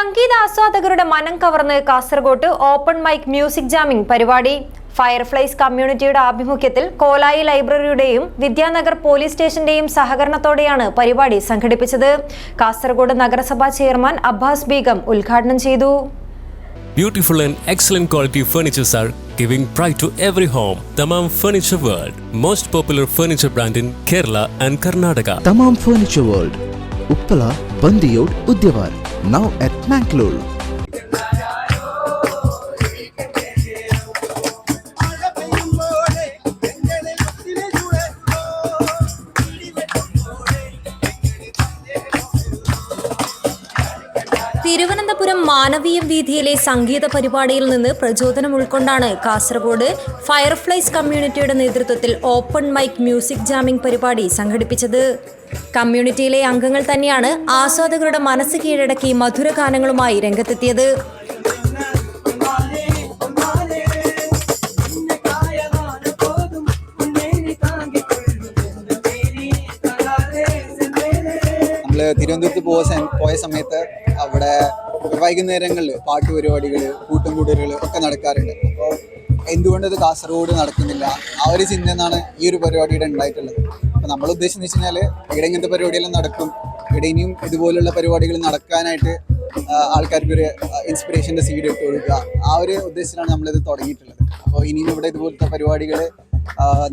സംഗീതാസ്വാദകരുടെ മനം കവർന്ന് കാസർഗോട്ട് ഓപ്പൺ മൈക്ക് മ്യൂസിക് ജാമിംഗ് പരിപാടി ഫയർഫ്ലൈസ് കമ്മ്യൂണിറ്റിയുടെ ആഭിമുഖ്യത്തിൽ കോലായി ലൈബ്രറിയുടെയും വിദ്യാനഗർ പോലീസ് സ്റ്റേഷന്റെയും സഹകരണത്തോടെയാണ് പരിപാടി സംഘടിപ്പിച്ചത് കാസർഗോഡ് നഗരസഭാ ചെയർമാൻ അബ്ബാസ് ബീഗം ഉദ്ഘാടനം ചെയ്തു Beautiful and excellent quality furnitures are giving pride to every home. Tamam Furniture World, most popular furniture brand in Kerala and Karnataka. Tamam Furniture World, Uppala, Bandiyod, Udyavar. Now at Mangalore. Thiruvananthapuram Manaveeyam വീഥിയിലെ സംഗീത പരിപാടിയിൽ നിന്ന് പ്രചോദനം ഉൾക്കൊണ്ടാണ് Kasaragod fireflies കമ്മ്യൂണിറ്റിയുടെ നേതൃത്വത്തിൽ open mic music jamming പരിപാടി സംഘടിപ്പിച്ചത്. കമ്മ്യൂണിറ്റിയിലെ അംഗങ്ങൾ തന്നെയാണ് ആസ്വാദകരുടെ മനസ്സ് കീഴടക്കി മധുരഗാനങ്ങളുമായി രംഗത്തെത്തിയത്. തിരുവനന്തപുരത്ത് പോയ പോയ സമയത്ത് അവിടെ വൈകുന്നേരങ്ങളിൽ പാട്ട് പരിപാടികൾ കൂട്ടും കൂടലുകൾ ഒക്കെ നടക്കാറുണ്ട്. അപ്പോൾ എന്തുകൊണ്ട് ഇത് കാസർഗോഡ് നടക്കുന്നില്ല? ആ ഒരു ചിന്ത എന്നാണ് ഈ ഒരു പരിപാടിയുടെ ഉണ്ടായിട്ടുള്ളത്. അപ്പോൾ നമ്മൾ ഉദ്ദേശിച്ചെന്ന് വെച്ച് കഴിഞ്ഞാൽ ഇവിടെ ഇങ്ങനത്തെ പരിപാടിയെല്ലാം നടക്കും. ഇവിടെ ഇനിയും ഇതുപോലുള്ള പരിപാടികൾ നടക്കാനായിട്ട് ആൾക്കാർക്ക് ആൾക്കാർക്കൊരു ഇൻസ്പിറേഷന്റെ സീഡ് ഇട്ട് കൊടുക്കുക. ആ ഒരു ഉദ്ദേശത്തിലാണ് നമ്മളിത് തുടങ്ങിയിട്ടുള്ളത്. അപ്പോൾ ഇനിയും ഇവിടെ ഇതുപോലത്തെ പരിപാടികൾ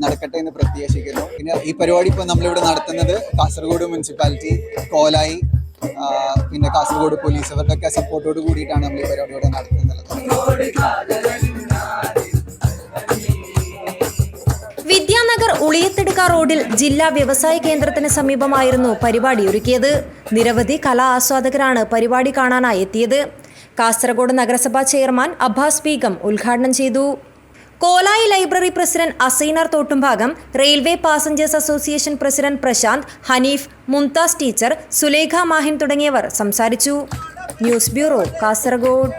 നടക്കട്ടെ എന്ന് പ്രത്യാശിക്കുന്നു പിന്നെ ഈ പരിപാടി ഇപ്പോൾ നമ്മളിവിടെ നടത്തുന്നത് കാസർഗോഡ് മുനിസിപ്പാലിറ്റി കോലായി പിന്നെ കാസർഗോഡ് പോലീസ്. അവരുടെയൊക്കെ സപ്പോർട്ടോട് കൂടിയിട്ടാണ് നമ്മൾ ഈ പരിപാടി ഇവിടെ നടത്തുന്നത്. വിദ്യാനഗർ ഉളിയത്തെടുക്ക റോഡിൽ ജില്ലാ വ്യവസായ കേന്ദ്രത്തിന് സമീപമായിരുന്നു പരിപാടി ഒരുക്കിയത്. നിരവധി കലാ ആസ്വാദകരാണ് പരിപാടി കാണാനായി എത്തിയത്. കാസർഗോഡ് നഗരസഭാ ചെയർമാൻ അബ്ബാസ് ബീഗം ഉദ്ഘാടനം ചെയ്തു. Kolayi library president Asainar Thottumbhagam railway passengers association president Prashanth Haneef Mumtaz teacher Sulekha Mahin തുടങ്ങിയവർ സംസാരിച്ചു. News bureau Kasaragod.